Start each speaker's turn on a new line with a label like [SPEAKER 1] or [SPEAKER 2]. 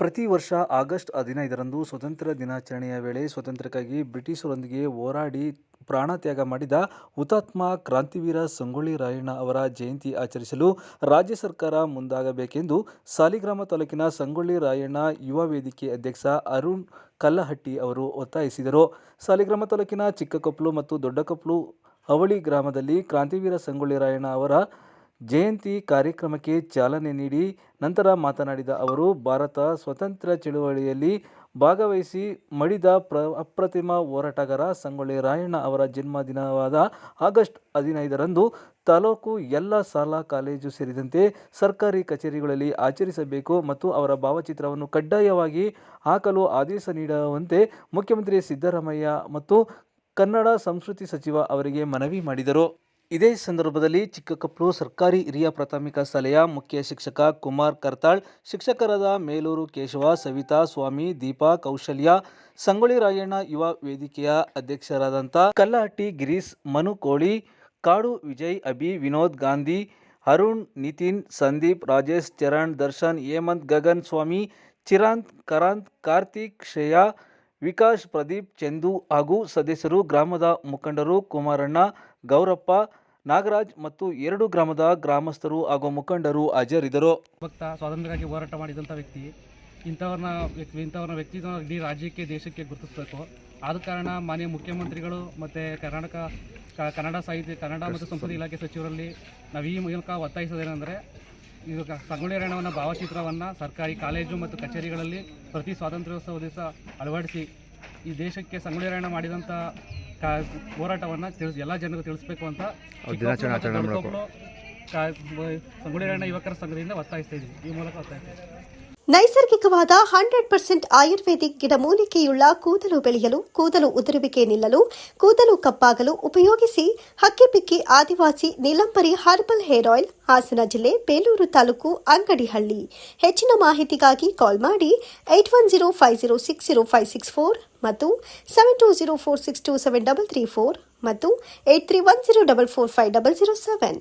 [SPEAKER 1] ಪ್ರತಿ ವರ್ಷ ಆಗಸ್ಟ್ ಹದಿನೈದರಂದು ಸ್ವತಂತ್ರ ದಿನಾಚರಣೆಯ ವೇಳೆ ಸ್ವತಂತ್ರಕ್ಕಾಗಿ ಬ್ರಿಟಿಷರೊಂದಿಗೆ ಹೋರಾಡಿ ಪ್ರಾಣತ್ಯಾಗ ಮಾಡಿದ ಹುತಾತ್ಮ ಕ್ರಾಂತಿವೀರ ಸಂಗೊಳ್ಳಿ ರಾಯಣ್ಣ ಅವರ ಜಯಂತಿ ಆಚರಿಸಲು ರಾಜ್ಯ ಸರ್ಕಾರ ಮುಂದಾಗಬೇಕೆಂದು ಸಾಲಿಗ್ರಾಮ ತಾಲೂಕಿನ ಸಂಗೊಳ್ಳಿ ರಾಯಣ್ಣ ಯುವ ವೇದಿಕೆ ಅಧ್ಯಕ್ಷ ಅರುಣ್ ಕಲ್ಲಹಟ್ಟಿ ಅವರು ಒತ್ತಾಯಿಸಿದರು. ಸಾಲಿಗ್ರಾಮ ತಾಲೂಕಿನ ಚಿಕ್ಕಕೊಪ್ಲು ಮತ್ತು ದೊಡ್ಡಕೊಪ್ಲು ಅವಳಿ ಗ್ರಾಮದಲ್ಲಿ ಕ್ರಾಂತಿವೀರ ಸಂಗೊಳ್ಳಿ ರಾಯಣ್ಣ ಅವರ ಜಯಂತಿ ಕಾರ್ಯಕ್ರಮಕ್ಕೆ ಚಾಲನೆ ನೀಡಿ ನಂತರ ಮಾತನಾಡಿದ ಅವರು, ಭಾರತ ಸ್ವತಂತ್ರ ಚಳುವಳಿಯಲ್ಲಿ ಭಾಗವಹಿಸಿ ಮಡಿದ ಪ್ರ, ಅಪ್ರತಿಮ ಹೋರಾಟಗಾರ ಸಂಗೊಳ್ಳಿ ರಾಯಣ್ಣ ಅವರ ಜನ್ಮದಿನವಾದ ಆಗಸ್ಟ್ ಹದಿನೈದರಂದು ತಾಲೂಕು ಎಲ್ಲ ಶಾಲಾ ಕಾಲೇಜು ಸೇರಿದಂತೆ ಸರ್ಕಾರಿ ಕಚೇರಿಗಳಲ್ಲಿ ಆಚರಿಸಬೇಕು ಮತ್ತು ಅವರ ಭಾವಚಿತ್ರವನ್ನು ಕಡ್ಡಾಯವಾಗಿ ಹಾಕಲು ಆದೇಶ ನೀಡುವಂತೆ ಮುಖ್ಯಮಂತ್ರಿ ಸಿದ್ದರಾಮಯ್ಯ ಮತ್ತು ಕನ್ನಡ ಸಂಸ್ಕೃತಿ ಸಚಿವ ಅವರಿಗೆ ಮನವಿ ಮಾಡಿದರು. ಇದೇ ಸಂದರ್ಭದಲ್ಲಿ ಚಿಕ್ಕಕಪ್ಲು ಸರ್ಕಾರಿ ಹಿರಿಯ ಪ್ರಾಥಮಿಕ ಶಾಲೆಯ ಮುಖ್ಯ ಶಿಕ್ಷಕ ಕುಮಾರ್ ಕರ್ತಾಳ್, ಶಿಕ್ಷಕರಾದ ಮೇಲೂರು ಕೇಶವ, ಸವಿತಾ ಸ್ವಾಮಿ, ದೀಪಾ ಕೌಶಲ್ಯ, ಸಂಗೊಳ್ಳಿ ರಾಯಣ್ಣ ಯುವ ವೇದಿಕೆಯ ಅಧ್ಯಕ್ಷರಾದಂಥ ಕಲ್ಲಹಟ್ಟಿ ಗಿರೀಶ್, ಮನು ಕೋಳಿ, ಕಾಡು ವಿಜಯ್, ಅಭಿ ವಿನೋದ್ ಗಾಂಧಿ, ಅರುಣ್ ನಿತಿನ್, ಸಂದೀಪ್, ರಾಜೇಶ್ ಚರಣ್, ದರ್ಶನ್, ಹೇಮಂತ್ ಗಗನ್ ಸ್ವಾಮಿ, ಚಿರಾಂತ್, ಕರಾಂತ್, ಕಾರ್ತಿಕ್, ಶ್ರೇಯಾ ವಿಕಾಸ್ ಪ್ರದೀಪ್, ಚಂದು ಹಾಗೂ ಸದಸ್ಯರು, ಗ್ರಾಮದ ಮುಖಂಡರು ಕುಮಾರಣ್ಣ, ಗೌರಪ್ಪ ನಾಗರಾಜ್ ಮತ್ತು ಎರಡು ಗ್ರಾಮದ ಗ್ರಾಮಸ್ಥರು ಹಾಗೂ ಮುಖಂಡರು ಹಾಜರಿದ್ದರು.
[SPEAKER 2] ಭಕ್ತ ಸ್ವಾತಂತ್ರ್ಯಕ್ಕಾಗಿ ಹೋರಾಟ ಮಾಡಿದಂಥ ವ್ಯಕ್ತಿ ಇಂಥವ್ರನ್ನ ವ್ಯಕ್ತಿ ಇಂಥವ್ರನ್ನ ವ್ಯಕ್ತಿ ಇಡೀ ರಾಜ್ಯಕ್ಕೆ ದೇಶಕ್ಕೆ ಗುರುತಿಸಬೇಕು. ಆದ ಕಾರಣ ಮಾನ್ಯ ಮುಖ್ಯಮಂತ್ರಿಗಳು ಮತ್ತು ಕರ್ನಾಟಕ ಕನ್ನಡ ಸಾಹಿತ್ಯ ಕನ್ನಡ ಮತ್ತು ಸಂಸ್ಕೃತಿ ಇಲಾಖೆ ಸಚಿವರಲ್ಲಿ ನಾವು ಈ ಮೂಲಕ ಒತ್ತಾಯಿಸೋದೇನೆಂದರೆ ಇದು ಸಂಗೊಳ್ಳಿ ರಾಯಣ್ಣವನ ಭಾವಚಿತ್ರವನ್ನು ಸರ್ಕಾರಿ ಕಾಲೇಜು ಮತ್ತು ಕಚೇರಿಗಳಲ್ಲಿ ಪ್ರತಿ ಸ್ವಾತಂತ್ರ್ಯೋತ್ಸವ ದಿವಸ ಅಳವಡಿಸಿ ಈ ದೇಶಕ್ಕೆ ಸಂಗೊಳ್ಳಿ ರಾಯಣ್ಣ ಮಾಡಿದಂಥ ಹೋರಾಟವನ್ನು ತಿಳಿಸ್ ಎಲ್ಲ ಜನರು ತಿಳಿಸ್ಬೇಕು ಅಂತ ಸಂಗೊಳ್ಳಿ ಯುವಕರ ಸಂಘದಿಂದ ಒತ್ತಾಯಿಸ್ತಾ ಇದ್ದೀವಿ. ಈ ಮೂಲಕ ಒತ್ತಾಯಿಸ್ತಾ ಇದ್ದೀವಿ.
[SPEAKER 3] ನೈಸರ್ಗಿಕವಾದ ಹಂಡ್ರೆಡ್ ಪರ್ಸೆಂಟ್ ಆಯುರ್ವೇದಿಕ್ ಗಿಡಮೂಲಿಕೆಯುಳ್ಳ ಕೂದಲು ಬೆಳೆಯಲು, ಕೂದಲು ಉದುರುವಿಕೆ ನಿಲ್ಲಲು, ಕೂದಲು ಕಪ್ಪಾಗಲು ಉಪಯೋಗಿಸಿ ಹಕ್ಕಿಪಿಕ್ಕಿ ಆದಿವಾಸಿ Neelambari herbal hair oil, Hassan ಜಿಲ್ಲೆ ಬೇಲೂರು ತಾಲೂಕು ಅಂಗಡಿಹಳ್ಳಿ. ಹೆಚ್ಚಿನ ಮಾಹಿತಿಗಾಗಿ ಕಾಲ್ ಮಾಡಿ eight one zero five zero six zero five six four ಮತ್ತು seven two zero four six two seven double three four ಮತ್ತು eight three one zero double four five double zero seven.